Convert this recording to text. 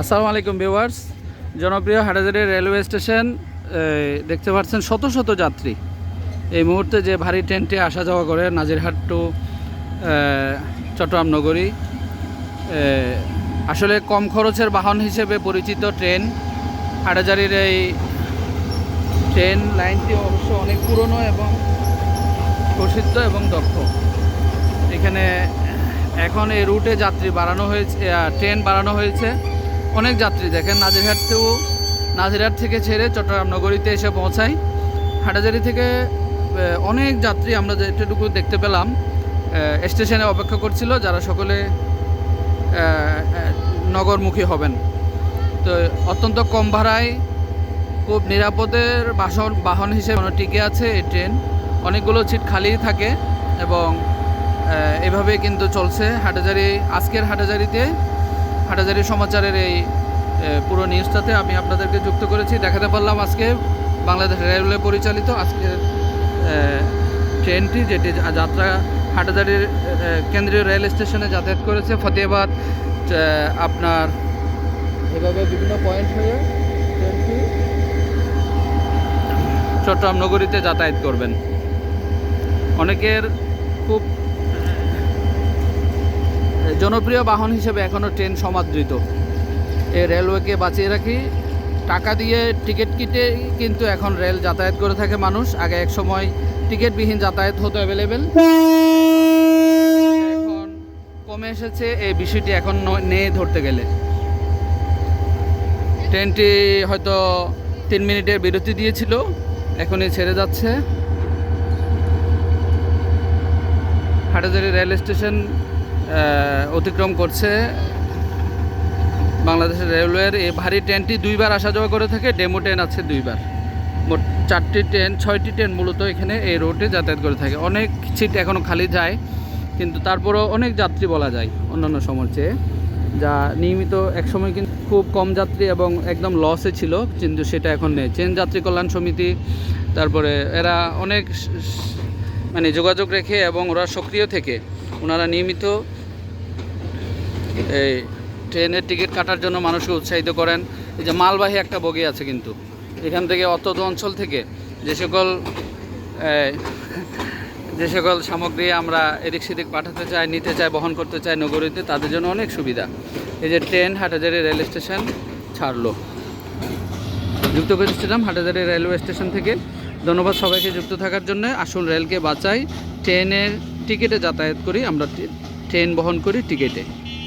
আসসালামু আলাইকুম ভিউয়ার্স। জনপ্রিয় হাটাজারি রেলওয়ে স্টেশন দেখতে পাচ্ছেন শত শত যাত্রী। এই মুহূর্তে যে ভারী ট্রেনটি আসা যাওয়া করে নাজিরহাট টু চট্টগ্রাম নগরী আসলে কম খরচের বাহন হিসেবে পরিচিত ট্রেন। হাটাজারির এই ট্রেন লাইনটি অবশ্য অনেক পুরনো এবং প্রসিদ্ধ এবং দক্ষ। এখানে এখন এই রুটে যাত্রী বাড়ানো হয়েছে ট্রেন বাড়ানো হয়েছে। অনেক যাত্রী দেখেন, নাজিরহাট থেকেও নাজিরহাট থেকে ছেড়ে চট্টগ্রাম নগরীতে এসে পৌঁছায় হাটাজারি থেকে অনেক যাত্রী আমরা যেটুকু দেখতে পেলাম স্টেশনে অপেক্ষা করছিল যারা সকলে নগরমুখী হবেন। তো অত্যন্ত কম ভাড়ায় খুব নিরাপদের বাসন, বাহন হিসেবে টিকে আছে এই ট্রেন। অনেকগুলো সিট খালি থাকে এবং এভাবে কিন্তু চলছে হাটাজারি। আজকের হাটাজারিতে হাটাজারি সমাচারের এই পুরো নিউজটাতে আমি আপনাদেরকে যুক্ত করেছি। দেখাতে পারলাম আজকে বাংলাদেশ রেলওয়ে পরিচালিত আজকের আহ, ট্রেনটি যেটি যাত্রা হাটাজারির কেন্দ্রীয় রেল স্টেশনে যাতায়াত করেছে। ফতেহাবাদ আপনার এভাবে বিভিন্ন পয়েন্ট হয়ে ট্রেনটি চট্টগ্রাম নগরীতে যাতায়াত করবেন। অনেকের খুব জনপ্রিয় বাহন হিসেবে এখনও ট্রেন সমাদৃত। এই রেলওয়েকে বাঁচিয়ে রাখি। টাকা দিয়ে টিকিট কিটে কিন্তু এখন রেল যাতায়াত করে থাকে মানুষ। আগে এক সময় টিকিটবিহীন যাতায়াত হতো অ্যাভেলেবেল এখন কমে এসেছে, এই বিষয়টি এখন নেই ধরতে গেলে। ট্রেনটি হয়তো তিন মিনিটের বিরতি দিয়েছিল, এখনই ছেড়ে যাচ্ছে। হাটাজারি রেল স্টেশন অতিক্রম করছে বাংলাদেশের রেলওয়ের। এই ভারী ট্রেনটি দুইবার আসা যাওয়া করে থাকে, ডেমো ট্রেন আছে দুইবার। মোট চারটি ট্রেন, ছয়টি ট্রেন মূলত এখানে এই রোডে যাতায়াত করে থাকে। অনেক সিট এখনও খালি যায়, কিন্তু তারপরও অনেক যাত্রী বলা যায় অন্যান্য সময়ের চেয়ে, যা নিয়মিত এক সময় কিন্তু খুব কম যাত্রী এবং একদম লসে ছিল, কিন্তু সেটা এখন নেই। ট্রেন যাত্রী কল্যাণ সমিতি, তারপরে এরা অনেক মানে যোগাযোগ রেখে এবং ওরা সক্রিয় থেকে, ওনারা নিয়মিত এই ট্রেনের টিকিট কাটার জন্য মানুষকে উৎসাহিত করেন। এই যে মালবাহী একটা বগি আছে কিন্তু। এখান থেকে অত অঞ্চল থেকে যে সকল যে সকল সামগ্রী আমরা এদিক সেদিক পাঠাতে চাই, নিতে চাই, বহন করতে চাই নগরীতে, তাদের জন্য অনেক সুবিধা। এই যে ট্রেন হাটাজারি রেল স্টেশন ছাড়লো। যুক্ত করেছিলাম হাটাজারি রেলওয়ে স্টেশন থেকে। ধন্যবাদ সবাইকে যুক্ত থাকার জন্য। আসুন রেলকে বাঁচাই। ট্রেনের টিকিটে যাতায়াত করি। আমরা ট্রেন বহন করি টিকিটে।